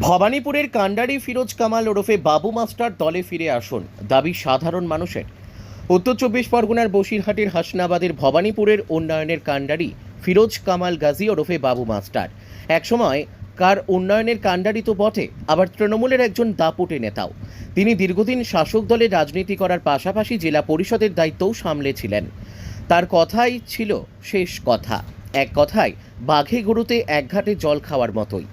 ভবানীপুরের কান্ডারি ফিরোজ কামাল ওরফে বাবু মাস্টার দলে ফিরে আসুন, দাবি সাধারণ মানুষের। উত্তর চব্বিশ পরগনার বসিরহাটের হাসনাবাদের ভবানীপুরের উন্নয়নের কান্ডারি ফিরোজ কামাল গাজী ওরফে বাবু মাস্টার। একসময়, কার উন্নয়নের কাণ্ডারি তো বটে, আবার তৃণমূলের একজন দাপুটে নেতাও। তিনি দীর্ঘদিন শাসক দলে রাজনীতি করার পাশাপাশি জেলা পরিষদের দায়িত্বও সামলেছিলেন। তার কথাই ছিল শেষ কথা। এক কথায়, বাঘে গরুতে এক ঘাটে জল খাওয়ার মতোই।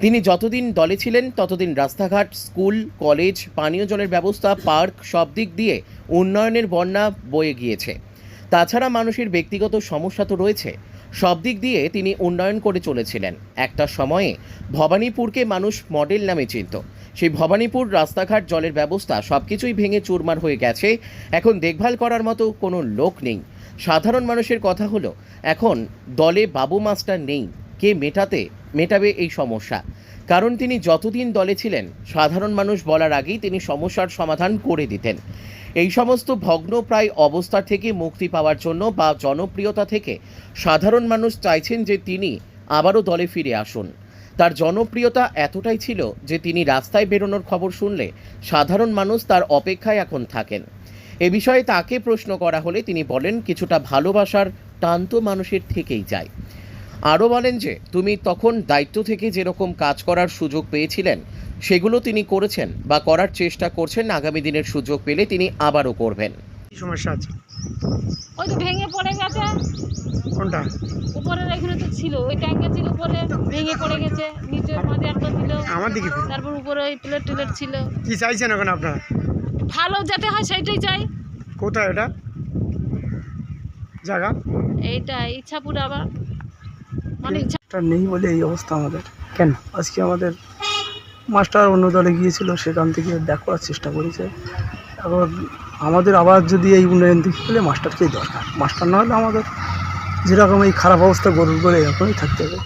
তিনি যতদিন দলে ছিলেন, ততদিন রাস্তাঘাট, স্কুল, কলেজ, পানীয় জলের ব্যবস্থা, পার্ক সব দিক দিয়ে উন্নয়নের বন্যা বয়ে গিয়েছে। তাছাড়া মানুষের ব্যক্তিগত সমস্যা তো রয়েছে। সব দিক দিয়ে তিনি উন্নয়ন করে চলেছিলেন। একটা সময়ে ভবানীপুরকে মানুষ মডেল নামে চিনত। সেই ভবানীপুর রাস্তাঘাট জলের ব্যবস্থা সব কিছুই ভেঙে চুরমার হয়ে গেছে। এখন দেখভাল করার মতো কোনো লোক নেই। সাধারণ মানুষের কথা হলো, এখন দলে বাবু মাস্টার নেই। কে মেটাতে মেটাবে এই সমস্যা। কারণ তিনি যতদিন দলে ছিলেন, সাধারণ মানুষ বলার আগেই তিনি সমস্যার সমাধান করে দিতেন। এই সমস্ত ভগ্নপ্রায় অবস্থা থেকে মুক্তি পাওয়ার জন্য বা জনপ্রিয়তা থেকে সাধারণ মানুষ চাইছেন যে তিনি আবারও দলে ফিরে আসুন। তার জনপ্রিয়তা এতটাই ছিল যে তিনি রাস্তায় বেরোনোর খবর শুনলে সাধারণ মানুষ তার অপেক্ষায় এখন থাকেন। এ বিষয়ে তাকে প্রশ্ন করা হলে তিনি বলেন, কিছুটা ভালোবাসার টান তো মানুষের থেকেই যায়। আরও বলেন যে তুমি তখন দায়িত্ব থেকে যেরকম কাজ করার সুযোগ পেয়েছিলেন সেগুলো তিনি করেছেন বা করার চেষ্টা করছেন আগামী দিনের সুযোগ পেলে তিনি আবারও করবেন। সমস্যা আছে? ওই তো ভেঙে পড়ে গেছে। কোনটা? উপরের এখানে তো ছিল ওই ট্যাঙ্কে ছিল উপরে। ভেঙে পড়ে গেছে। নিচে মাঝে একটা ছিল। আমার দিকে তারপর উপরে ওই প্লেট টিলেট ছিল। কি চাইছেন এখন আপনারা? ভালো যাতে হয় সেইটাই চাই। কোথায় এটা জায়গা? এইটা ইচ্ছাপুর আবার। মাস্টার নেই বলে এই অবস্থা আমাদের। কেন? আজকে আমাদের মাস্টার অন্য দলে গিয়েছিল সেখান থেকে ব্যাক করার চেষ্টা করেছে। এখন আমাদের আবার যদি এই উন্নয়ন দিকে পেলে মাস্টারকেই দরকার। মাস্টার না হলে আমাদের যেরকম এই খারাপ অবস্থা গরুর করে এরকমই থাকতে হবে।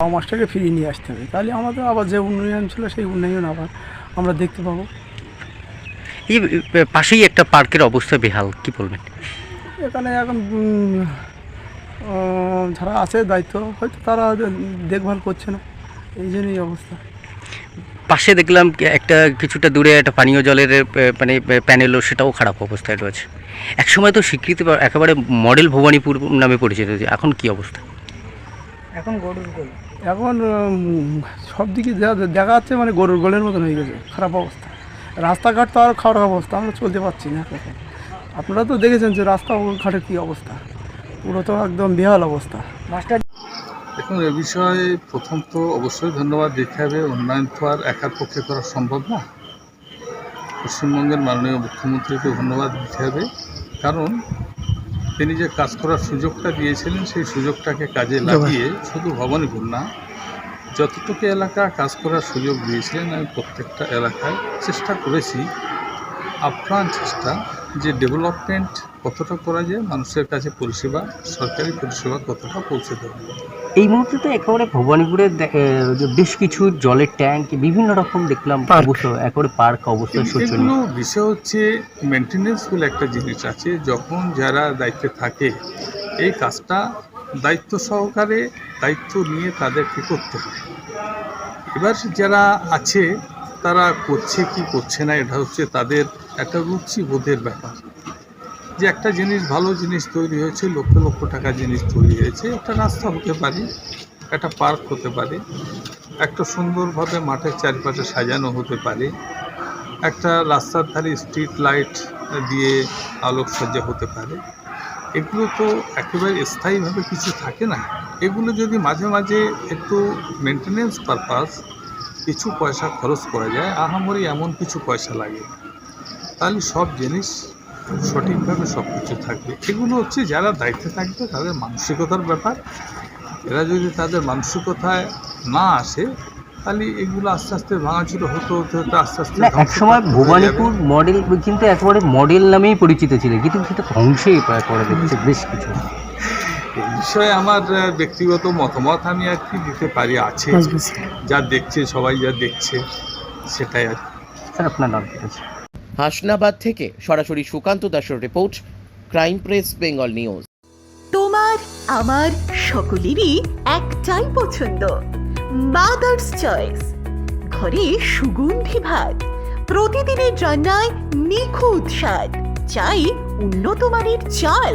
বাবা মাস্টারকে ফিরিয়ে নিয়ে আসতে হবে। তাহলে আমাদের আবার যে উন্নয়ন ছিল সেই উন্নয়ন আবার আমরা দেখতে পাবো। এই পাশেই একটা পার্কের অবস্থা বেহাল কি বলবেন? এখানে এখন যারা আছে দায়িত্ব হয়তো তারা দেখভাল করছে না। এই জন্যই অবস্থা। পাশে দেখলাম একটা কিছুটা দূরে একটা পানীয় জলের মানে প্যানেলও সেটাও খারাপ অবস্থায় রয়েছে। একসময় তো স্বীকৃতি একেবারে মডেল ভবানীপুর নামে পরিচিত এখন কি অবস্থা? এখন গরুর গোল। এখন সব দিকে দেখা যাচ্ছে মানে গরুর গোলের মতন হয়ে গেছে খারাপ অবস্থা। রাস্তাঘাট তো আরও খারাপ অবস্থা আমরা চলতে পারছি না। আপনারা তো দেখেছেন যে রাস্তাঘাটের কী অবস্থা। পুরো তো একদম বেহাল অবস্থা। মাস্টার দেখুন এ বিষয়ে প্রথম তো অবশ্যই ধন্যবাদ দিতে হবে উন্নয়ন তো আর একার পক্ষে করা সম্ভব না। পশ্চিমবঙ্গের মাননীয় মুখ্যমন্ত্রীকে ধন্যবাদ দিতে হবে কারণ তিনি যে কাজ করার সুযোগটা দিয়েছিলেন সেই সুযোগটাকে কাজে লাগিয়ে শুধু ভবানীপুর না যতটুকু এলাকা কাজ করার সুযোগ দিয়েছিলেন আমি প্রত্যেকটা এলাকায় চেষ্টা করেছি আপ্রাণ চেষ্টা যে ডেভেলপমেন্ট কতটা করা যায় মানুষের কাছে পরিষেবা সরকারি পরিষেবা কতটা পৌঁছে দেবে। এই মুহূর্তে তো একেবারে ভবানীপুরে বেশ কিছু জলের ট্যাঙ্ক বিভিন্ন রকম দেখলাম অবশ্য একেবারে পার্ক অবস্থা শোচনীয়। বিষয় হচ্ছে মেনটেনেন্স বলে একটা জিনিস আছে যখন যারা দায়িত্বে থাকে এই কাজটা দায়িত্ব সহকারে দায়িত্ব নিয়ে তাদেরকে করতে হয় এবার যারা আছে তারা করছে কি করছে না, এটা হচ্ছে তাদের একটা রুচিবোধের ব্যাপার। যে একটা জিনিস ভালো জিনিস তৈরি হয়েছে, লক্ষ লক্ষ টাকা জিনিস তৈরি হয়েছে, একটা রাস্তা হতে পারে, একটা পার্ক হতে পারে, একটা সুন্দরভাবে মাঠের চারপাশে সাজানো হতে পারে, একটা রাস্তার ধারে স্ট্রিট লাইট দিয়ে আলোকসজ্জা হতে পারে। এগুলো তো একেবারে স্থায়ীভাবে কিছু থাকে না। এগুলো যদি মাঝে মাঝে একটু মেনটেনেন্স পারপাস কিছু পয়সা খরচ করা যায় আহামরি এমন কিছু পয়সা লাগে। তাহলে সব জিনিস সঠিকভাবে সব কিছু থাকবে। এগুলো হচ্ছে যারা দায়িত্বে থাকবে তাদের মানসিকতার ব্যাপার। এরা যদি তাদের মানসিকতায় না আসে তাহলে এগুলো আস্তে আস্তে ভাঙাচুরো হতে হতে হতে আস্তে আস্তে এক সময়। ভবানীপুর মডেল কিন্তু একেবারে মডেল নামেই পরিচিত ছিল কিন্তু সেটা ধ্বংসেই প্রায় করে দিচ্ছে বেশ কিছু। বিষয়ে আমার ব্যক্তিগত মতামত আমি আর কি দিতে পারি আছে। যা দেখছে সবাই যা দেখছে সেটাই আর স্যার আপনার নাম হাসনাবাদ থেকে সরাসরি সুকান্ত দাসের report crime press Bengal news. তোমার আমার সকলেরই একটাই পছন্দ মাদার্স চয়েস ঘরে সুগন্ধি ভাত প্রতিদিনের রান্নায় নিখুঁত স্বাদ চাই উন্নত মানের চাল।